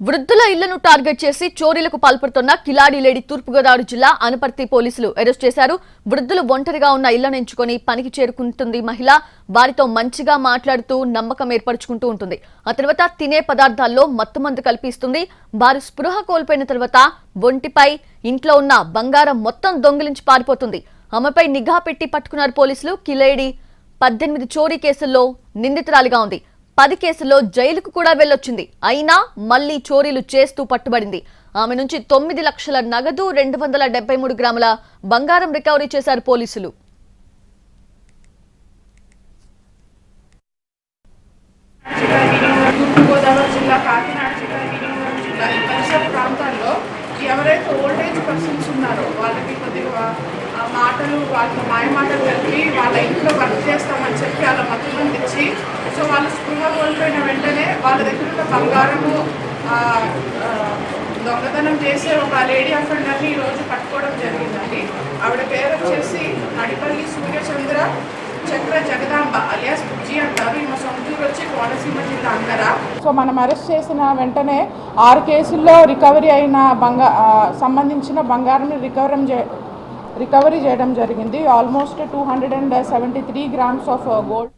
వృద్ధుల ఇళ్ళను టార్గెట్ చేసి చోరీలకు పాల్పడుతున్న కిలాడి లేడి తూర్పుగోదావరి జిల్లా అనపర్తి పోలీసులు అరెస్ట్ చేశారు. వృద్ధులు ఒంటరిగా ఉన్న ఇళ్ళను ఎంచుకొని పనికి చేరుకుంటుంది మహిళ. వారితో మంచిగా మాట్లాడుతూ నమ్మకం ఏర్పరచుకుంటూ ఉంటుంది. ఆ తర్వాత తినే పదార్థాల్లో మత్తుమందు కల్పిస్తుంది. వారు స్పృహ కోల్పోయిన తర్వాత ఒంటిపై ఇంట్లో ఉన్న బంగారం మొత్తం దొంగిలించి పారిపోతుంది. ఆమెపై నిఘా పెట్టి పట్టుకున్నారు పోలీసులు. కిలేడి పద్దెనిమిది చోరీ కేసుల్లో నిందితురాలిగా ఉంది. పది కేసుల్లో జైలుకు కూడా వెళ్ళొచ్చింది. అయినా మళ్ళీ చోరీలు చేస్తూ పట్టుబడింది. ఆమె నుంచి తొమ్మిది లక్షల నగదు రెండు వందల డెబ్బై మూడు గ్రాముల బంగారం రికవరీ చేశారు పోలీసులు. ఎవరైతే ఓల్డ్ ఏజ్ పర్సన్స్ ఉన్నారో వాళ్ళకి కొద్దిగా మాటలు వాళ్ళ మాయ మాటలు కలిపి వాళ్ళ ఇంట్లో వర్క్ చేస్తాం చెప్పి వాళ్ళ మద్దతు ఇచ్చి సో వాళ్ళు స్పృహ కోల్పోయిన వెంటనే వాళ్ళ దగ్గర ఉన్న బంగారము దొంగతనం చేసే ఒక లేడీ అఫెండర్ని ఈరోజు పట్టుకోవడం జరిగిందండి. ఆవిడ పేరు వచ్చేసి నడిపల్లి సూర్యచంద్ర చక్ర జగదాంబ అలియాస్ బుజ్జి అంటారు. ఈమె సొంతూరు వచ్చి కోనసీమ జిల్లా అంగరా సో మనం అరెస్ట్ చేసిన వెంటనే ఆరు కేసుల్లో రికవరీ అయిన బంగా సంబంధించిన బంగారం రికవరం చే రికవరీ చేయడం జరిగింది. Almost two hundred and seventy three grams of gold.